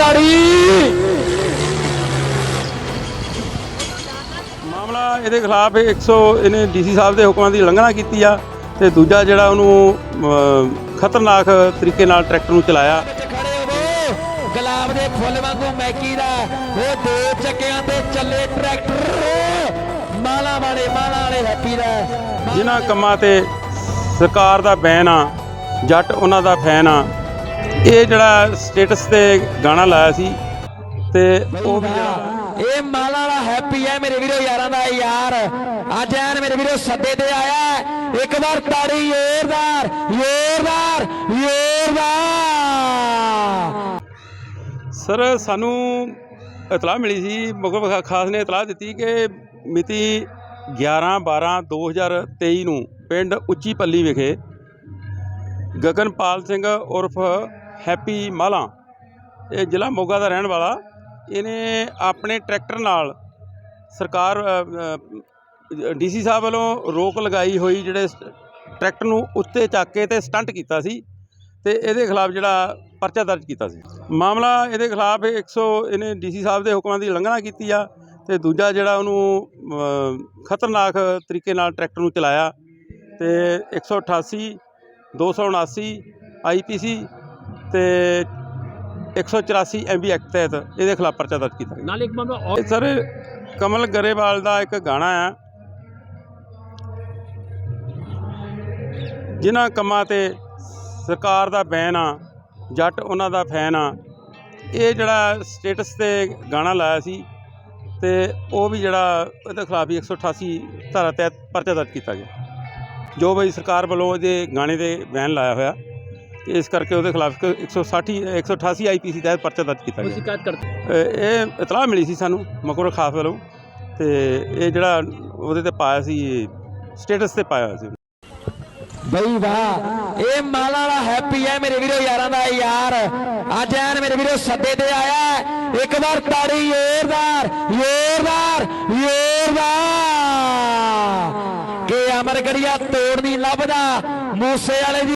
ਤਾੜੀ ਮਾਮਲਾ ਇਹਦੇ ਖਿਲਾਫ 100 ਇਹਨੇ ਡੀਸੀ ਸਾਹਿਬ ਦੇ ਹੁਕਮਾਂ ਦੀ ਉਲੰਘਣਾ ਕੀਤੀ ਆ ਤੇ ਦੂਜਾ ਜਿਹੜਾ ਉਹਨੂੰ ਖਤਰਨਾਕ ਤਰੀਕੇ ਨਾਲ ਟਰੈਕਟਰ ਨੂੰ ਚਲਾਇਆ। ਗੁਲਾਬ ਦੇ ਫੁੱਲ ਵਾਂਗੂ ਮੈਕੀ ਦਾ ਉਹ ਦੋ ਚੱਕਿਆਂ ਤੇ ਚੱਲੇ ਟਰੈਕਟਰ। ਮਾਲਾ ਵਾਲੇ ਮਾਲਾ ਵਾਲੇ ਹੈਪੀ ਦਾ। ਜਿਨ੍ਹਾਂ ਕੰਮਾਂ ਤੇ ਸਰਕਾਰ ਦਾ ਬੈਨ ਆ ਜੱਟ ਉਹਨਾਂ ਦਾ ਫੈਨ ਆ। ਇਹ ਜਿਹੜਾ ਸਟੇਟਸ ਤੇ ਗਾਣਾ ਲਾਇਆ ਸੀ ਤੇ ਉਹ ਵੀ ਇਹ ਮਾਲਾ ਵਾਲਾ ਹੈਪੀ ਹੈ ਮੇਰੇ ਵੀਰੋ ਯਾਰਾਂ ਦਾ ਯਾਰ ਅੱਜ ਐਨ ਮੇਰੇ ਵੀਰੋ ਸੱਦੇ ਤੇ ਆਇਆ। ਇੱਕ ਵਾਰ ਤਾੜੀ ਜ਼ੋਰਦਾਰ ਜ਼ੋਰਦਾਰ ਜ਼ੋਰਦਾਰ ਸਰ ਸਾਨੂੰ ਇਤਲਾਹ ਮਿਲੀ ਸੀ ਮੁਗਲ ਖਾਸ ਨੇ ਇਤਲਾਹ ਦਿੱਤੀ ਕਿ ਮਿਤੀ 11 12 2023 ਨੂੰ ਪਿੰਡ ਉੱਚੀ ਪੱਲੀ ਵਿਖੇ ਗਗਨਪਾਲ ਸਿੰਘ ਉਰਫ ਹੈਪੀ ਮਾਲਾ। ਇਹ ਜ਼ਿਲ੍ਹਾ ਮੋਗਾ ਦਾ ਰਹਿਣ ਵਾਲਾ। ਇਹਨੇ ਆਪਣੇ ਟਰੈਕਟਰ ਨਾਲ ਸਰਕਾਰ ਡੀਸੀ ਸਾਹਿਬ ਵੱਲੋਂ ਰੋਕ ਲਗਾਈ ਹੋਈ ਜਿਹੜੇ ਟਰੈਕਟਰ ਨੂੰ ਉੱਤੇ ਚੱਕ ਕੇ ਤੇ ਸਟੰਟ ਕੀਤਾ ਸੀ ਤੇ ਇਹਦੇ ਖਿਲਾਫ ਜਿਹੜਾ ਪਰਚਾ ਦਰਜ ਕੀਤਾ ਸੀ। ਮਾਮਲਾ ਇਹਦੇ ਖਿਲਾਫ 100 ਇਹਨੇ ਡੀਸੀ ਸਾਹਿਬ ਦੇ ਹੁਕਮਾਂ ਦੀ ਉਲੰਘਣਾ ਕੀਤੀ ਆ ਤੇ ਦੂਜਾ ਜਿਹੜਾ ਉਹਨੂੰ ਖਤਰਨਾਕ ਤਰੀਕੇ ਨਾਲ ਟਰੈਕਟਰ ਨੂੰ ਚਲਾਇਆ ਤੇ 188 279 ਆਈਪੀਸੀ ਤੇ 184 ਐਮਬੀ ਐਕਟ ਤਹਿਤ ਇਹਦੇ ਖਿਲਾਫ ਪਰਚਾ ਦਰਜ ਕੀਤਾ ਗਿਆ। ਨਾਲ ਇੱਕ ਮਾਮਲਾ ਔਰ ਸਰ ਕਮਲ ਗਰੇਵਾਲ ਦਾ ਇੱਕ ਗਾਣਾ ਆ ਜਿਨ੍ਹਾਂ ਕੰਮਾਂ ਤੇ ਸਰਕਾਰ ਦਾ ਬੈਨ ਆ ਜੱਟ ਉਹਨਾਂ ਦਾ ਫੈਨ ਆ ਇਹ ਜਿਹੜਾ ਸਟੇਟਸ ਤੇ ਗਾਣਾ ਲਾਇਆ ਸੀ ਤੇ ਉਹ ਵੀ ਜਿਹੜਾ ਇਹਦੇ ਖਿਲਾਫ ਵੀ 188 ਧਾਰਾ ਤਹਿਤ ਪਰਚਾ ਦਰਜ ਕੀਤਾ ਗਿਆ। ਜੋ ਬਈ ਸਰਕਾਰ ਵੱਲੋਂ ਇਹਦੇ ਗਾਣੇ ਦੇ ਬੈਨ ਲਾਇਆ ਹੋਇਆ ਤੇ ਇਸ ਕਰਕੇ ਉਹਦੇ ਖਿਲਾਫ ਇੱਕ 160 188 ਆਈਪੀਸੀ ਤਹਿਤ ਪਰਚਾ ਦਰਜ ਕੀਤਾ ਗਿਆ। ਸ਼ਿਕਾਇਤ ਕਰਦੇ? ਇਹ ਇਤਲਾਹ ਮਿਲੀ ਸੀ ਸਾਨੂੰ ਮਕਬੂਲ ਖਾਸ ਵੱਲੋਂ ਤੇ ਇਹ ਜਿਹੜਾ ਉਹਦੇ ਤੇ ਪਾਇਆ ਸੀ ਸਟੇਟਸ ਤੇ ਪਾਇਆ ਸੀ। ਬਈ ਵਾਹ ਇਹ ਮਾਲਾ ਵਾਲਾ ਹੈਪੀ ਹੈ ਮੇਰੇ ਵੀਰੋ ਯਾਰਾਂ ਦਾ ਯਾਰ। ਅੱਜ ਐਨ ਮੇਰੇ ਵੀਰੋ ਸੱਦੇ ਤੇ ਆਇਆ। ਇੱਕ ਵਾਰ ਤਾੜੀ ਜ਼ੋਰਦਾਰ ਜ਼ੋਰਦਾਰ ਜ਼ੋਰਦਾਰ। ਕਿ ਅਮਰਗੜੀਆ ਤੋੜ ਨਹੀਂ ਲੱਭਦਾ ਮੂਸੇ ਵਾਲੇ ਦੀ